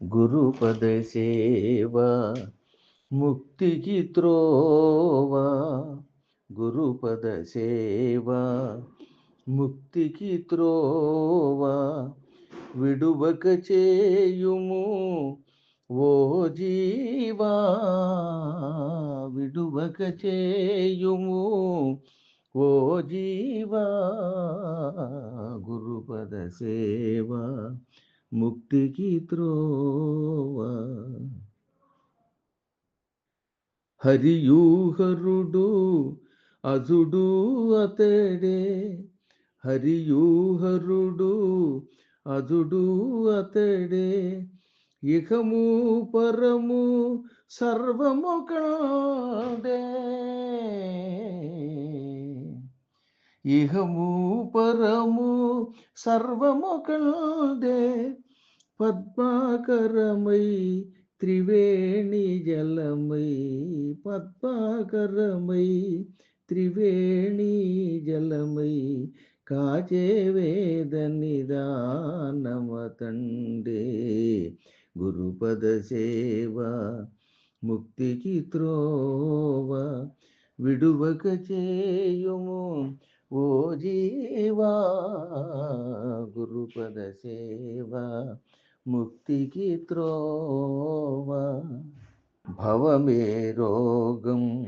గురుపద సేవ ముక్తికి త్రోవా గురుపద సేవ ముక్తికి త్రోవా విడువక చేయుము ఓ జీవా విడువక చేయుము ఓ జీవా గురుపద సేవా ముక్తికి త్రోవా హరియూహరుడు అజుడు అతడే హరియూహరుడు అజుడు అతడే ఇహము పరము సర్వముకాడే ఇహము పరము సర్వముకాడే పద్మాకరమై త్రివేణి జలమై పద్మాకరమై త్రివేణి జలమై కాచే వేద నిదానమతండే. గురుపద సేవ ముక్తికి త్రోవ విడువక చేయుము ఓ జీవా. గురుపద సేవ ముక్తికి త్రోవ. భవమే రోగం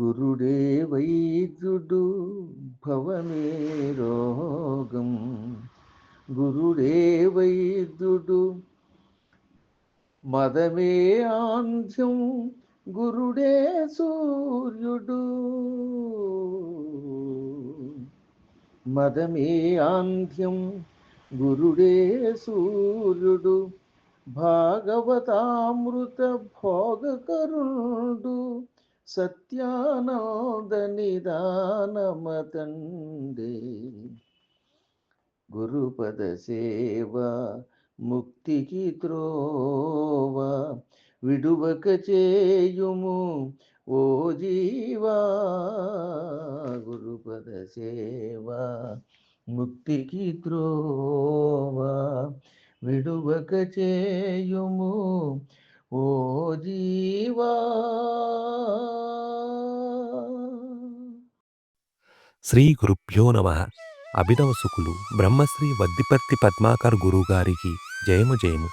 గురుడే వైద్యుడు భవమే రోగం గురుడే వైద్యుడు. మదమే ఆంధ్యం గురుడే సూర్యుడు. మదమే ఆంధ్యం గురుడే సూర్యుడు భాగవతామృత భోగకరుడు సత్యానంద నిదానమతండే. గురుపద సేవ ముక్తికి త్రోవ విడువక చేయుము ఓ జీవా. గురుపద సేవ ముక్తికి త్రోవ విడువక చేయుము ఓ జీవా. శ్రీ గురుభ్యో నమ. అభినవ సుకులు బ్రహ్మశ్రీ వద్దిపర్తి పద్మాకర్ గురువుగారికి జయము జయము.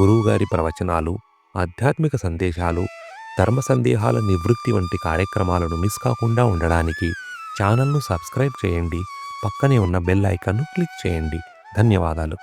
గురువుగారి ప్రవచనాలు ఆధ్యాత్మిక సందేశాలు ధర్మ సందేహాల నివృత్తి వంటి కార్యక్రమాలను మిస్ కాకుండా ఉండడానికి ఛానల్ను సబ్స్క్రైబ్ చేయండి. పక్కనే ఉన్న బెల్ ఐకాన్ను క్లిక్ చేయండి. ధన్యవాదాలు.